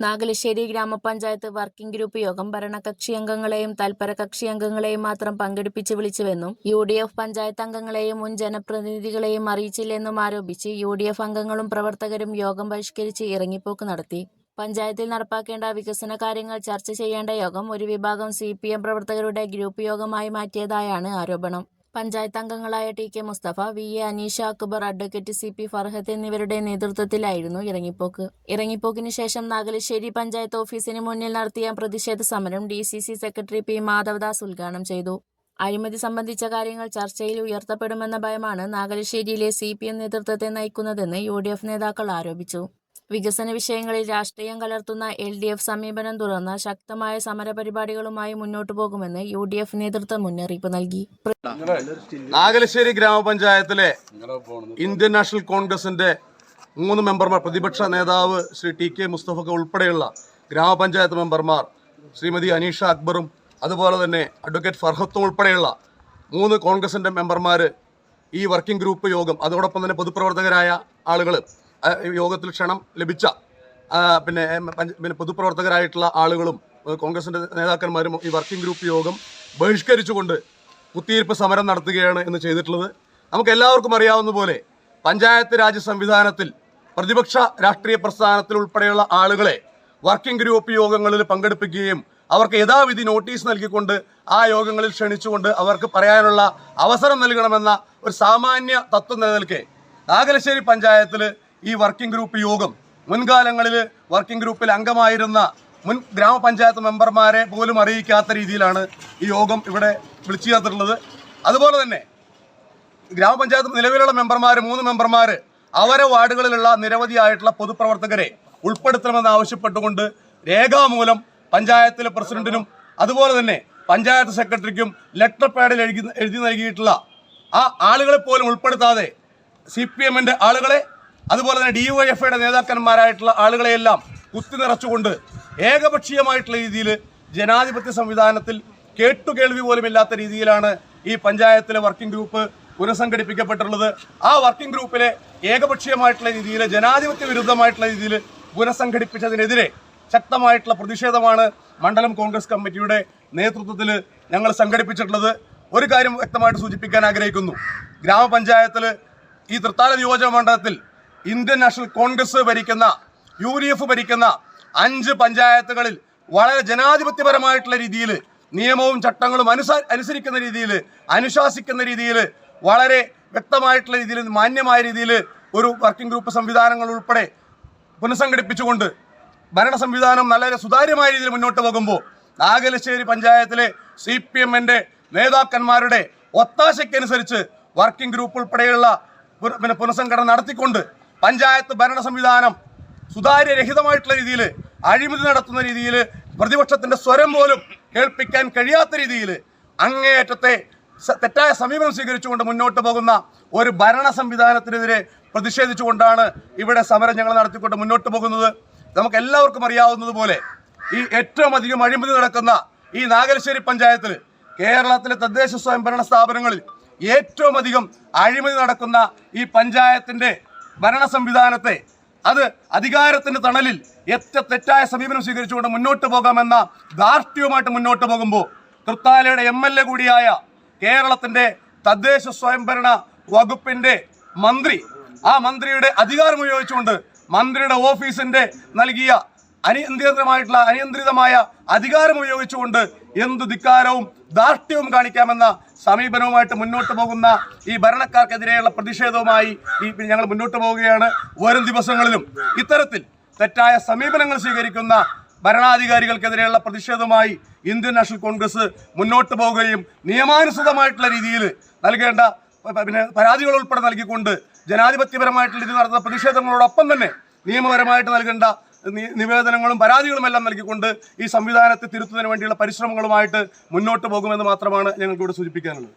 നാഗലശ്ശേരി ഗ്രാമപഞ്ചായത്ത് working group യോഗം ഭരണകക്ഷി അംഗങ്ങളെയും തൽപരകക്ഷി അംഗങ്ങളെയും മാത്രം പങ്കെടുപ്പിച്ച് വിളിച്ചുവെന്നും യു ഡി എഫ് പഞ്ചായത്ത് അംഗങ്ങളെയും മുൻ ജനപ്രതിനിധികളെയും അറിയിച്ചില്ലെന്നും ആരോപിച്ച് യു ഡി എഫ് അംഗങ്ങളും പ്രവർത്തകരും യോഗം ബഹിഷ്കരിച്ച് ഇറങ്ങിപ്പോക്ക് നടത്തി. പഞ്ചായത്തിൽ നടപ്പാക്കേണ്ട വികസന കാര്യങ്ങൾ ചർച്ച ചെയ്യേണ്ട യോഗം ഒരു വിഭാഗം സി പ്രവർത്തകരുടെ ഗ്രൂപ്പ് യോഗമായി മാറ്റിയതായാണ് ആരോപണം. പഞ്ചായത്ത് അംഗങ്ങളായ T K Mustafa V A Aneesha Akbar advocate C P Farhath എന്നിവരുടെ നേതൃത്വത്തിലായിരുന്നു ഇറങ്ങിപ്പോക്ക്. ഇറങ്ങിപ്പോക്കിന് ശേഷം നാഗലശ്ശേരി പഞ്ചായത്ത് ഓഫീസിന് മുന്നിൽ നടത്തിയ പ്രതിഷേധ സമരം D C C secretary P Madhavadas ഉദ്ഘാടനം ചെയ്തു. അഴിമതി സംബന്ധിച്ച കാര്യങ്ങൾ ചർച്ചയിൽ ഉയർത്തപ്പെടുമെന്ന ഭയമാണ് നാഗലശ്ശേരിയിലെ സി പി എം നേതൃത്വത്തെ നയിക്കുന്നതെന്ന് യു ഡി എഫ് നേതാക്കൾ ആരോപിച്ചു. വികസന വിഷയങ്ങളിൽ രാഷ്ട്രീയം കലർത്തുന്ന എൽ ഡി എഫ് സമീപനം തുടർന്ന് ശക്തമായ സമരപരിപാടികളുമായി മുന്നോട്ടു പോകുമെന്ന് യു ഡി എഫ് നേതൃത്വം മുന്നറിയിപ്പ് നൽകി. നാഗലശ്ശേരി ഗ്രാമപഞ്ചായത്തിലെ ഇന്ത്യൻ നാഷണൽ കോൺഗ്രസിന്റെ മൂന്ന് മെമ്പർമാർ പ്രതിപക്ഷ നേതാവ് ശ്രീ ടി കെ മുസ്തഫക്ക ഉൾപ്പെടെയുള്ള ഗ്രാമപഞ്ചായത്ത് മെമ്പർമാർ ശ്രീമതി അനീഷ അക്ബറും അതുപോലെ തന്നെ അഡ്വക്കേറ്റ് ഫർഹത്തും ഉൾപ്പെടെയുള്ള മൂന്ന് കോൺഗ്രസിന്റെ മെമ്പർമാർ ഈ വർക്കിംഗ് ഗ്രൂപ്പ് യോഗം അതോടൊപ്പം തന്നെ പൊതുപ്രവർത്തകരായ ആളുകൾ യോഗത്തിൽ ക്ഷണം ലഭിച്ച പിന്നെ പിന്നെ പൊതുപ്രവർത്തകരായിട്ടുള്ള ആളുകളും കോൺഗ്രസിന്റെ നേതാക്കന്മാരും ഈ വർക്കിംഗ് ഗ്രൂപ്പ് യോഗം ബഹിഷ്കരിച്ചുകൊണ്ട് കുത്തിയിരിപ്പ് സമരം നടത്തുകയാണ് എന്ന് ചെയ്തിട്ടുള്ളത്. നമുക്ക് എല്ലാവർക്കും അറിയാവുന്ന പോലെ പഞ്ചായത്ത് രാജ് സംവിധാനത്തിൽ പ്രതിപക്ഷ രാഷ്ട്രീയ പ്രസ്ഥാനത്തിൽ ഉൾപ്പെടെയുള്ള ആളുകളെ വർക്കിംഗ് ഗ്രൂപ്പ് യോഗങ്ങളിൽ പങ്കെടുപ്പിക്കുകയും അവർക്ക് യഥാവിധി നോട്ടീസ് നൽകിക്കൊണ്ട് ആ യോഗങ്ങളിൽ ക്ഷണിച്ചുകൊണ്ട് അവർക്ക് പറയാനുള്ള അവസരം നൽകണമെന്ന ഒരു സാമാന്യ തത്വം നിലനിൽക്കെ. നാഗലശ്ശേരി പഞ്ചായത്തിൽ ഈ വർക്കിംഗ് ഗ്രൂപ്പ് യോഗം മുൻകാലങ്ങളിൽ വർക്കിംഗ് ഗ്രൂപ്പിൽ അംഗമായിരുന്ന മുൻ ഗ്രാമപഞ്ചായത്ത് മെമ്പർമാരെ പോലും അറിയിക്കാത്ത രീതിയിലാണ് ഈ യോഗം ഇവിടെ വിളിച്ചു ചേർത്തിട്ടുള്ളത്. അതുപോലെ തന്നെ ഗ്രാമപഞ്ചായത്ത് നിലവിലുള്ള മെമ്പർമാർ മൂന്ന് മെമ്പർമാർ അവരെ വാർഡുകളിലുള്ള നിരവധിയായിട്ടുള്ള പൊതുപ്രവർത്തകരെ ഉൾപ്പെടുത്തണമെന്ന് ആവശ്യപ്പെട്ടുകൊണ്ട് രേഖാമൂലം പഞ്ചായത്തിലെ പ്രസിഡന്റിനും അതുപോലെ തന്നെ പഞ്ചായത്ത് സെക്രട്ടറിക്കും ലെറ്റർ പാഡിൽ എഴുതി എഴുതി നൽകിയിട്ടുള്ള ആ ആളുകളെ പോലും ഉൾപ്പെടുത്താതെ സി പി എമ്മിന്റെ ആളുകളെ അതുപോലെ തന്നെ ഡി വൈ എഫ് ഐയുടെ നേതാക്കന്മാരായിട്ടുള്ള ആളുകളെയെല്ലാം കുത്തി നിറച്ചുകൊണ്ട് ഏകപക്ഷീയമായിട്ടുള്ള രീതിയിൽ ജനാധിപത്യ സംവിധാനത്തിൽ കേട്ടുകേൾവി പോലും ഇല്ലാത്ത രീതിയിലാണ് ഈ പഞ്ചായത്തിലെ വർക്കിംഗ് ഗ്രൂപ്പ് പുനഃസംഘടിപ്പിക്കപ്പെട്ടിട്ടുള്ളത്. ആ വർക്കിംഗ് ഗ്രൂപ്പിലെ ഏകപക്ഷീയമായിട്ടുള്ള രീതിയിൽ ജനാധിപത്യ വിരുദ്ധമായിട്ടുള്ള രീതിയിൽ പുനഃസംഘടിപ്പിച്ചതിനെതിരെ ശക്തമായിട്ടുള്ള പ്രതിഷേധമാണ് മണ്ഡലം കോൺഗ്രസ് കമ്മിറ്റിയുടെ നേതൃത്വത്തിൽ ഞങ്ങൾ സംഘടിപ്പിച്ചിട്ടുള്ളത്. ഒരു കാര്യം വ്യക്തമായിട്ട് സൂചിപ്പിക്കാൻ ആഗ്രഹിക്കുന്നു. ഗ്രാമപഞ്ചായത്തിൽ ഈ തൃത്താല നിയോജക മണ്ഡലത്തിൽ ഇന്ത്യൻ നാഷണൽ കോൺഗ്രസ് ഭരിക്കുന്ന യു ഡി എഫ് ഭരിക്കുന്ന അഞ്ച് പഞ്ചായത്തുകളിൽ വളരെ ജനാധിപത്യപരമായിട്ടുള്ള രീതിയിൽ നിയമവും ചട്ടങ്ങളും അനുസ അനുസരിക്കുന്ന രീതിയിൽ അനുശാസിക്കുന്ന രീതിയിൽ വളരെ വ്യക്തമായിട്ടുള്ള രീതിയിൽ മാന്യമായ രീതിയിൽ ഒരു വർക്കിംഗ് ഗ്രൂപ്പ് സംവിധാനങ്ങൾ ഉൾപ്പെടെ പുനഃസംഘടിപ്പിച്ചുകൊണ്ട് ഭരണ സംവിധാനം നല്ല സുതാര്യമായ രീതിയിൽ മുന്നോട്ട് പോകുമ്പോൾ നാഗലശ്ശേരി പഞ്ചായത്തിലെ സി പി എമ്മിന്റെ നേതാക്കന്മാരുടെ ഒത്താശയ്ക്കനുസരിച്ച് വർക്കിംഗ് ഗ്രൂപ്പ് ഉൾപ്പെടെയുള്ള പിന്നെ പുനഃസംഘടന നടത്തിക്കൊണ്ട് പഞ്ചായത്ത് ഭരണ സംവിധാനം സുതാര്യരഹിതമായിട്ടുള്ള രീതിയിൽ അഴിമതി നടത്തുന്ന രീതിയിൽ പ്രതിപക്ഷത്തിന്റെ സ്വരം പോലും കേൾപ്പിക്കാൻ കഴിയാത്ത രീതിയിൽ അങ്ങേയറ്റത്തെ തെറ്റായ സമീപനം സ്വീകരിച്ചുകൊണ്ട് മുന്നോട്ട് പോകുന്ന ഒരു ഭരണ സംവിധാനത്തിനെതിരെ പ്രതിഷേധിച്ചുകൊണ്ടാണ് ഇവിടെ സമരം ഞങ്ങൾ നടത്തിക്കൊണ്ട് മുന്നോട്ട് പോകുന്നത്. നമുക്ക് എല്ലാവർക്കും അറിയാവുന്നതുപോലെ ഈ ഏറ്റവും അധികം അഴിമതി നടക്കുന്ന ഈ നാഗലശ്ശേരി പഞ്ചായത്തിൽ കേരളത്തിലെ തദ്ദേശ സ്വയംഭരണ സ്ഥാപനങ്ങളിൽ ഏറ്റവും അധികം അഴിമതി നടക്കുന്ന ഈ പഞ്ചായത്തിന്റെ ഭരണ സംവിധാനത്തെ അത് അധികാരത്തിന്റെ തണലിൽ എത്ര തെറ്റായ സമീപനം സ്വീകരിച്ചുകൊണ്ട് മുന്നോട്ട് പോകാമെന്ന ധാർഷ്ട്യവുമായിട്ട് മുന്നോട്ട് പോകുമ്പോൾ തൃത്താലയുടെ എം എൽ എ കൂടിയായ കേരളത്തിന്റെ തദ്ദേശ സ്വയംഭരണ വകുപ്പിന്റെ മന്ത്രി ആ മന്ത്രിയുടെ അധികാരം ഉപയോഗിച്ചുകൊണ്ട് മന്ത്രിയുടെ ഓഫീസിന്റെ നൽകിയ അനിയന്ത്രിതമായിട്ടുള്ള അനിയന്ത്രിതമായ അധികാരം ഉപയോഗിച്ചുകൊണ്ട് എന്ത് ധിക്കാരവും ധാർഷ്ട്യവും കാണിക്കാമെന്ന സമീപനവുമായിട്ട് മുന്നോട്ട് പോകുന്ന ഈ ഭരണക്കാർക്കെതിരെയുള്ള പ്രതിഷേധവുമായി ഈ ഞങ്ങൾ മുന്നോട്ട് പോവുകയാണ് വരും ദിവസങ്ങളിലും. ഇത്തരത്തിൽ തെറ്റായ സമീപനങ്ങൾ സ്വീകരിക്കുന്ന ഭരണാധികാരികൾക്കെതിരെയുള്ള പ്രതിഷേധവുമായി ഇന്ത്യൻ നാഷണൽ കോൺഗ്രസ് മുന്നോട്ട് പോവുകയും നിയമാനുസൃതമായിട്ടുള്ള രീതിയിൽ നൽകേണ്ട പിന്നെ പരാതികൾ ഉൾപ്പെടെ നൽകിക്കൊണ്ട് ജനാധിപത്യപരമായിട്ടുള്ള രീതിയിൽ നടത്തുന്ന പ്രതിഷേധങ്ങളോടൊപ്പം തന്നെ നിയമപരമായിട്ട് നൽകേണ്ട നിവേദനങ്ങളും പരാതികളും എല്ലാം നൽകിക്കൊണ്ട് ഈ സംവിധാനത്തെ തിരുത്തുന്നതിന് വേണ്ടിയുള്ള പരിശ്രമങ്ങളുമായിട്ട് മുന്നോട്ട് പോകുമെന്ന് മാത്രമാണ് ഞങ്ങൾക്ക് ഇവിടെ സൂചിപ്പിക്കാനുള്ളത്.